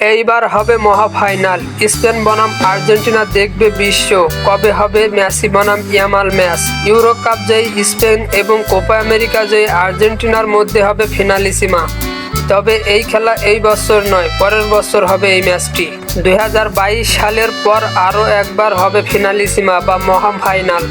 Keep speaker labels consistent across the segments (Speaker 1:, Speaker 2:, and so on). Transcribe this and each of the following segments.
Speaker 1: এইবার হবে মহা ফাইনাল স্পেন বনাম আর্জেন্টিনা দেখবে বিশ্ব। কবে হবে মেসি বনাম ইয়ামাল ম্যাচ। ইউরো কাপ জয়ী স্পেন এবং কোপা আমেরিকা জয়ী আর্জেন্টিনার মধ্যে হবে ফিনালি ফিনালিসিমা। তবে এই খেলা এই বছর নয়, পরের বছর হবে এই ম্যাচটি। দু হাজার বাইশ সালের পর আরও একবার হবে ফিনালি ফিনালিসিমা বা মহা ফাইনাল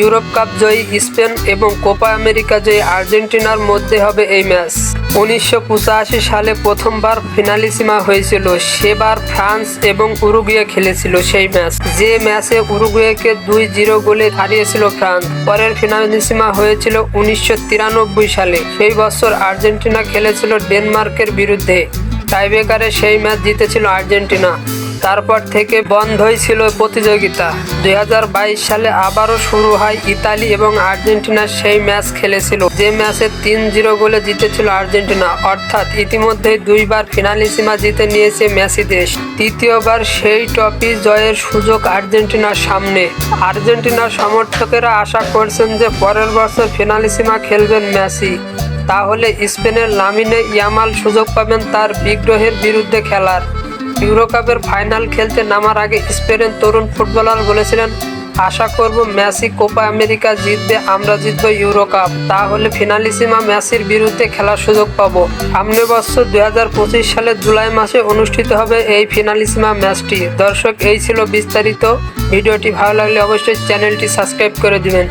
Speaker 1: ইউরোপ কাপ জয়ী স্পেন এবং কোপা আমেরিকা জয়ী আর্জেন্টিনার মধ্যে হবে এই ম্যাচ। উনিশশো পঁচাশি সালে প্রথমবার ফিনালিসিমা হয়েছিল, সেবার ফ্রান্স এবং উরুগুয়ে খেলেছিল সেই ম্যাচ। যে ম্যাচে উরুগুয়েকে দুই জিরো গোলে হারিয়েছিল ফ্রান্স, পরের ফিনালিসিমা হয়েছিল উনিশশো তিরানব্বই সালে। সেই বছর আর্জেন্টিনা খেলেছিল ডেনমার্কের বিরুদ্ধে। টাইব্রেকারে সেই ম্যাচ জিতেছিল আর্জেন্টিনা। তারপর থেকে বন্ধই ছিল প্রতিযোগিতা। দুই হাজার বাইশ সালে আবারও শুরু হয় ইতালি এবং আর্জেন্টিনার সেই ম্যাচ খেলেছিল। যে ম্যাচে তিন জিরো গোলে জিতেছিল আর্জেন্টিনা, অর্থাৎ ইতিমধ্যেই দুইবার ফিনালিসিমা জিতে নিয়েছে মেসি দেশ। তৃতীয়বার সেই ট্রফি জয়ের সুযোগ আর্জেন্টিনার সামনে। আর্জেন্টিনার সমর্থকেরা আশা করছেন যে পরের বছর ফিনালিসিমা খেলবেন মেসি। তাহলে স্পেনের লামিনে ইয়ামাল সুযোগ পাবেন তার বিগ্রহের বিরুদ্ধে খেলার। ইউরোকাপের ফাইনাল খেলতে নামার আগে স্পেনের তরুণ ফুটবলার বলেছিলেন, আশা করব মেসি কোপা আমেরিকা জিতবে, আমরা জিতবো ইউরোকাপ। তাহলে ফিনালিসিমা মেসির বিরুদ্ধে খেলার সুযোগ পাবো। সামনের বছর দুই সালের জুলাই মাসে অনুষ্ঠিত হবে এই ফিনালিসিমা ম্যাচটি। দর্শক, এই ছিল বিস্তারিত। ভিডিওটি ভালো লাগলে অবশ্যই চ্যানেলটি সাবস্ক্রাইব করে দিবেন।